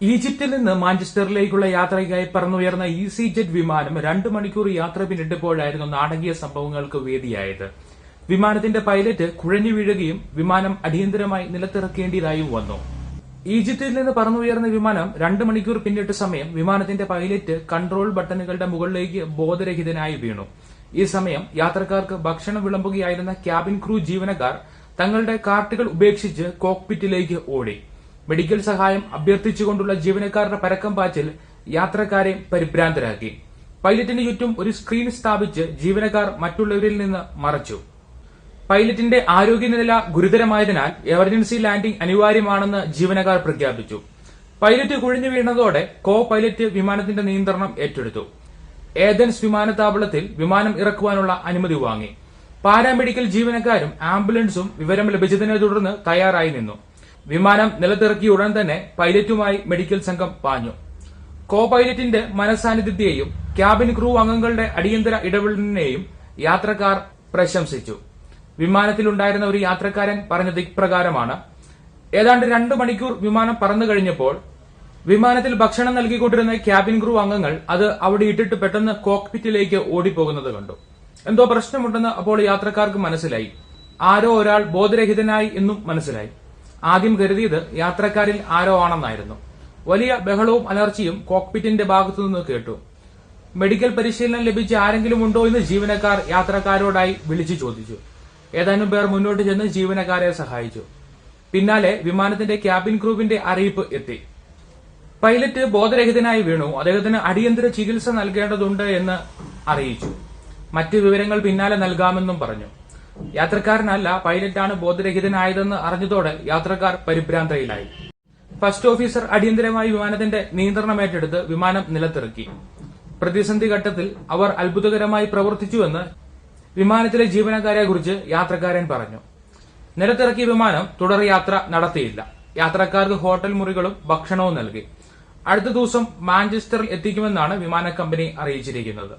ഈജിപ്തിൽ നിന്ന് മാഞ്ചസ്റ്ററിലേക്കുള്ള യാത്രയ്ക്കായി പറന്നുയർന്ന ഈസി ജെറ്റ് വിമാനം രണ്ട് മണിക്കൂർ യാത്ര പിന്നിട്ടപ്പോഴായിരുന്നു നാടകീയ സംഭവങ്ങൾക്ക് വേദിയായത്. വിമാനത്തിന്റെ പൈലറ്റ് കുഴഞ്ഞു വീഴുകയും വിമാനം അടിയന്തരമായി നിലത്തിറക്കേണ്ടതായും വന്നു. ഈജിപ്തിൽ നിന്ന് പറന്നുയർന്ന വിമാനം രണ്ട് മണിക്കൂർ പിന്നിട്ട സമയം വിമാനത്തിന്റെ പൈലറ്റ് കൺട്രോൾ ബട്ടണുകളുടെ മുകളിലേക്ക് ബോധരഹിതനായി വീണു. ഈ സമയം യാത്രക്കാർക്ക് ഭക്ഷണം വിളമ്പുകയായിരുന്ന ക്യാബിൻ ക്രൂ ജീവനക്കാർ തങ്ങളുടെ കാർട്ടുകൾ ഉപേക്ഷിച്ച് കോക്പിറ്റിലേക്ക് ഓടി. മെഡിക്കൽ സഹായം അഭ്യർത്ഥിച്ചുകൊണ്ടുള്ള ജീവനക്കാരുടെ പരക്കം പാച്ചിൽ യാത്രക്കാരെ പരിഭ്രാന്തരാക്കി. പൈലറ്റിന് ചുറ്റും ഒരു സ്ക്രീൻ സ്ഥാപിച്ച് ജീവനക്കാർ മറ്റുള്ളവരിൽ നിന്ന് മറച്ചു. പൈലറ്റിന്റെ ആരോഗ്യനില ഗുരുതരമായതിനാൽ എമർജൻസി ലാൻഡിംഗ് അനിവാര്യമാണെന്ന് ജീവനക്കാർ പ്രഖ്യാപിച്ചു. പൈലറ്റ് കുഴിഞ്ഞു വീണതോടെ കോ പൈലറ്റ് വിമാനത്തിന്റെ നിയന്ത്രണം ഏറ്റെടുത്തു. ഏതൻസ് വിമാനത്താവളത്തിൽ വിമാനം ഇറക്കുവാനുള്ള അനുമതി വാങ്ങി. പാരാമെഡിക്കൽ ജീവനക്കാരും ആംബുലൻസും വിവരം ലഭിച്ചതിനെ തുടർന്ന് തയ്യാറായി നിന്നു. വിമാനം നിലത്തിറക്കിയ ഉടൻ തന്നെ പൈലറ്റുമായി മെഡിക്കൽ സംഘം പാഞ്ഞു. കോ പൈലറ്റിന്റെ മനസാന്നിധ്യത്തെയും ക്യാബിൻ ക്രൂ അംഗങ്ങളുടെ അടിയന്തര ഇടപെടലിനെയും യാത്രക്കാർ പ്രശംസിച്ചു. വിമാനത്തിലുണ്ടായിരുന്ന ഒരു യാത്രക്കാരൻ പറഞ്ഞത് ഇപ്രകാരമാണ്. ഏതാണ്ട് രണ്ടു മണിക്കൂർ വിമാനം പറന്നു കഴിഞ്ഞപ്പോൾ വിമാനത്തിൽ ഭക്ഷണം നൽകിക്കൊണ്ടിരുന്ന ക്യാബിൻ ക്രൂ അംഗങ്ങൾ അത് അവിടെ ഇട്ടിട്ട് പെട്ടെന്ന് കോക്പിറ്റിലേക്ക് ഓടിപ്പോകുന്നത് കണ്ടു. എന്തോ പ്രശ്നമുണ്ടെന്ന് അപ്പോൾ യാത്രക്കാർക്ക് മനസ്സിലായി. ആരോ ഒരാൾ ബോധരഹിതനായി എന്നും മനസ്സിലായി. ആദ്യം കരുതിയത് യാത്രക്കാരിൽ ആരോ ആണെന്നായിരുന്നു. വലിയ ബഹളവും അലർച്ചയും കോക്പിറ്റിന്റെ ഭാഗത്തുനിന്ന് കേട്ടു. മെഡിക്കൽ പരിശീലനം ലഭിച്ച ആരെങ്കിലും ഉണ്ടോ എന്ന് ജീവനക്കാർ യാത്രക്കാരോടായി വിളിച്ചു ചോദിച്ചു. ഏതാനും പേർ മുന്നോട്ട് ചെന്ന് ജീവനക്കാരെ സഹായിച്ചു. പിന്നാലെ വിമാനത്തിന്റെ ക്യാബിൻ ക്രൂവിന്റെ അറിയിപ്പ് എത്തി. പൈലറ്റ് ബോധരഹിതനായി വീണു. അദ്ദേഹത്തിന് അടിയന്തര ചികിത്സ നൽകേണ്ടതുണ്ട് എന്ന് അറിയിച്ചു. മറ്റ് വിവരങ്ങൾ പിന്നാലെ നൽകാമെന്നും പറഞ്ഞു. യാത്രക്കാരനല്ല പൈലറ്റാണ് ബോധരഹിതനായതെന്ന് അറിഞ്ഞതോടെ യാത്രക്കാർ പരിഭ്രാന്തയിലായി. ഫസ്റ്റ് ഓഫീസർ അടിയന്തരമായി വിമാനത്തിന്റെ നിയന്ത്രണം ഏറ്റെടുത്ത് വിമാനം നിലത്തിറക്കി. പ്രതിസന്ധി ഘട്ടത്തിൽ അവർ അത്ഭുതകരമായി പ്രവർത്തിച്ചുവെന്ന് വിമാനത്തിലെ ജീവനക്കാരെക്കുറിച്ച് യാത്രക്കാരൻ പറഞ്ഞു. നിലത്തിറക്കിയ വിമാനം തുടർ യാത്ര നടത്തിയില്ല. യാത്രക്കാർക്ക് ഹോട്ടൽ മുറികളും ഭക്ഷണവും നൽകി. അടുത്ത ദിവസം മാഞ്ചസ്റ്ററിൽ എത്തിക്കുമെന്നാണ് വിമാന കമ്പനി അറിയിച്ചിരിക്കുന്നത്.